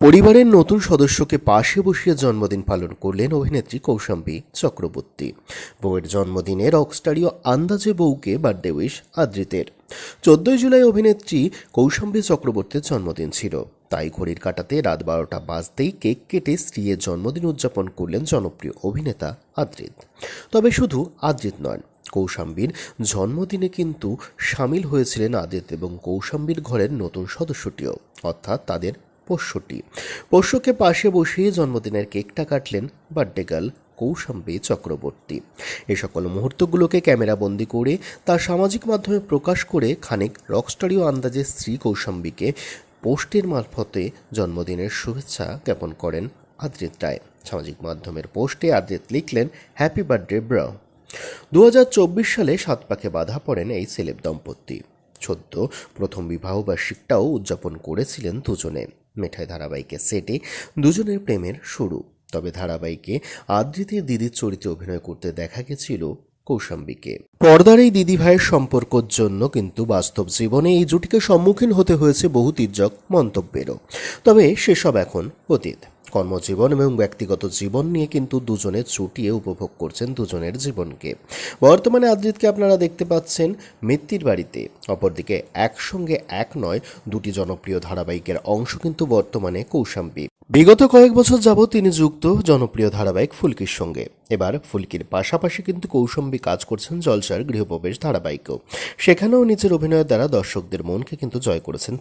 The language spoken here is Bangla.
পরিবারের নতুন সদস্যকে পাশে বসিয়ে জন্মদিন পালন করলেন অভিনেত্রী কৌশাম্বী চক্রবর্তী। বউয়ের জন্মদিনে রকস্টারীয় আন্দাজে বউকে বার্থডে উইশ আদ্রিতের। চোদ্দই জুলাই অভিনেত্রী কৌশাম্বী চক্রবর্তীর জন্মদিন ছিল। তাই ঘড়ির কাটাতে রাত বারোটা বাজতেই কেক কেটে স্ত্রীর জন্মদিন উদযাপন করলেন জনপ্রিয় অভিনেতা আদ্রিত। তবে শুধু আদ্রিত নয় কৌশাম্বীর জন্মদিনে কিন্তু সামিল হয়েছিলেন আদিত এবং কৌশাম্বীর ঘরের নতুন সদস্যটিও। অর্থাৎ তাদের পোষ্যটি পোষ্যকে পাশে বসিয়ে জন্মদিনের কেকটা কাটলেন বার্থডে গার্ল কৌশাম্বী চক্রবর্তী। এ সকল মুহূর্তগুলোকে ক্যামেরাবন্দি করে তার সামাজিক মাধ্যমে প্রকাশ করে খানিক রকস্টারীয় আন্দাজে স্ত্রী কৌশাম্বীকে পোস্টের মারফতে জন্মদিনের শুভেচ্ছা জ্ঞাপন করেন আদ্রিত রায়। সামাজিক মাধ্যমের পোস্টে আদ্রিত লিখলেন, হ্যাপি বার্থডে ব্রাউ দু সালে সাত পাকে বাধা পড়েন এই সেলেব দম্পতি। সদ্য প্রথম বিবাহ বার্ষিকটাও উদযাপন করেছিলেন দুজনে। মেঠাই ধারাবাহিকের সেটে দুজনের প্রেমের শুরু। তবে ধারাবাহিকে আদৃতির দিদির চরিত্রে অভিনয় করতে দেখা গেছিল কৌশাম্বীকে। পর্দার এই দিদি ভাইয়ের সম্পর্কর জন্য কিন্তু বাস্তব জীবনে এই জুটিকে সম্মুখীন হতে হয়েছে বহু তির্যক মন্তব্যেরও। তবে সেসব এখন অতীত। কর্মজীবন এবং ব্যক্তিগত জীবন নিয়ে কিন্তু দুজনে চুটিয়ে উপভোগ করছেন দুজনের জীবনকে। বর্তমানে আদ্রিতকে আপনারা দেখতে পাচ্ছেন মিত্তির বাড়িতে। অপরদিকে একসঙ্গে এক নয়, দুটি জনপ্রিয় ধারাবাহিকের অংশ কিন্তু বর্তমানে কৌশাম্বী। বিগত কয়েক বছর যাবৎ তিনি যুক্ত জনপ্রিয় ধারাবাহিক ফুলকির সঙ্গে। এবার ফুলকির পাশাপাশি কিন্তু কৌশম্বী কাজ করছেন জলসার গৃহপ্রবেশ ধারাবাহিকও। সেখানেও নিজের অভিনয়ের দ্বারা দর্শকদের মনকে কিন্তু জয় করেছেন